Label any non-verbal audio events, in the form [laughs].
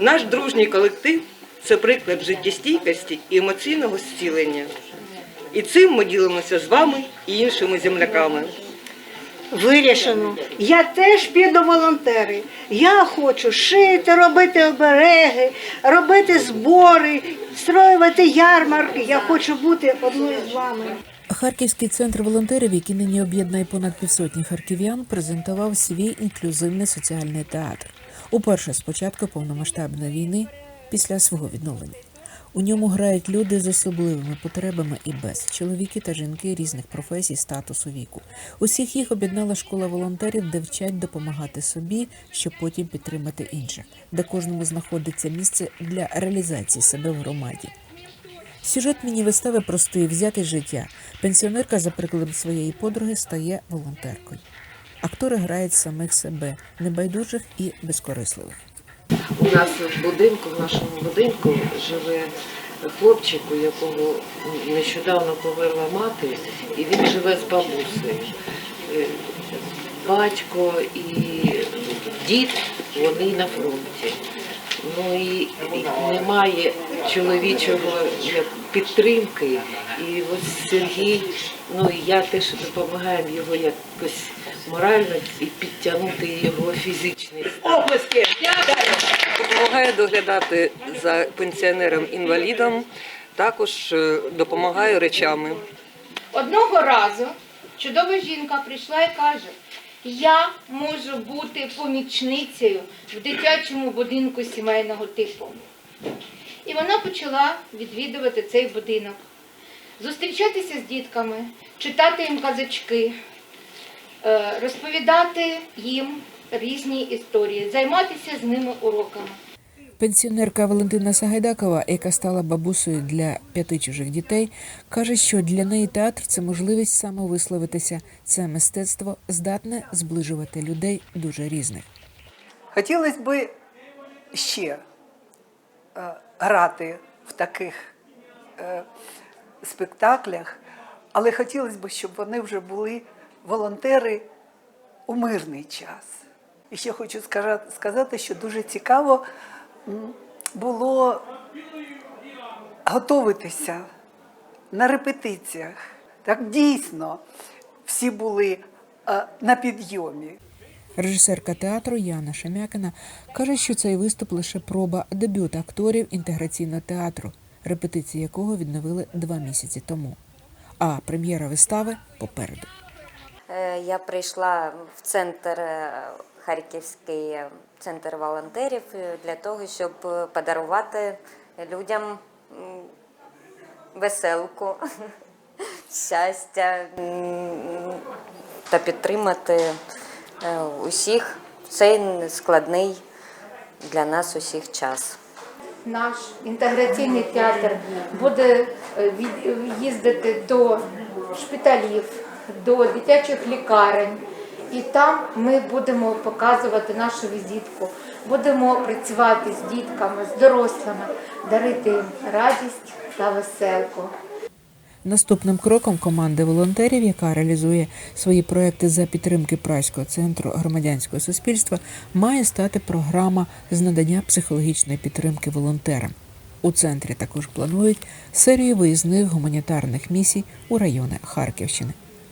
Наш дружній колектив це приклад життєстійкості і емоційного зцілення. І цим ми ділимося з вами і іншими земляками. Вирішено. Я теж піду волонтери. Я хочу шити, робити обереги, робити збори, строювати ярмарки. Я хочу бути одною з вами. Харківський центр волонтерів, який нині об'єднує понад півсотні харків'ян, презентував свій інклюзивний соціальний театр. Уперше з початку повномасштабної війни після свого відновлення. У ньому грають люди з особливими потребами і без чоловіки та жінки різних професій, статусу віку. Усіх їх об'єднала школа волонтерів, де вчать допомагати собі, щоб потім підтримати інших, де кожному знаходиться місце для реалізації себе в громаді. Сюжет міні-вистави простий, взятий з життя. Пенсіонерка, за прикладом своєї подруги, стає волонтеркою. Актори грають самих себе, небайдужих і безкорисливих. У нас в будинку, в нашому будинку живе хлопчик, у якого нещодавно померла мати, і він живе з бабусею. Е, Батько і дід вони на фронті. Ну і немає чоловічого підтримки. І ось Сергій, ну і я теж допомагаємо його якось морально і підтягнути його фізичний. Оплески! Допомагає доглядати за пенсіонером-інвалідом, також е, допомагає речами. Одного разу чудова жінка прийшла і каже: Я можу бути помічницею в дитячому будинку сімейного типу. І вона почала відвідувати цей будинок, зустрічатися з дітками, читати їм казочки, е, розповідати їм різні історії, займатися з ними уроками. Пенсіонерка Валентина Сагайдакова, яка стала бабусею для п'яти чужих дітей, каже, що для неї театр це можливість самовисловитися. Це мистецтво здатне зближувати людей дуже різних. Хотілося б ще е, грати в таких е, спектаклях, але хотілося б, щоб вони вже були волонтери у мирний час. І ще хочу сказати, що дуже цікаво було готуватися на репетиціях. Так дійсно всі були е, на підйомі. Режисерка театру Яна Шемякина каже, що цей виступ лише проба дебют акторів інтеграційного театру, репетиції якого відновили два місяці тому. А прем'єра вистави попереду. Е, Я прийшла в центр е, Харківський е, центр волонтерів е, для того, щоб е, подарувати людям веселку, [laughs] щастя та підтримати усіх цей складний для нас усіх час. Наш інтеграційний театр буде їздити до шпиталів, до дитячих лікарень. І там ми будемо показувати нашу візитку, будемо працювати з дітками, з дорослими, дарити їм радість та веселку. Наступним кроком команди волонтерів, яка реалізує свої проекти за підтримки Празького центру громадянського суспільства, має стати програма з надання психологічної підтримки волонтерам. У центрі також планують серію виїзних гуманітарних місій у райони Харківщини.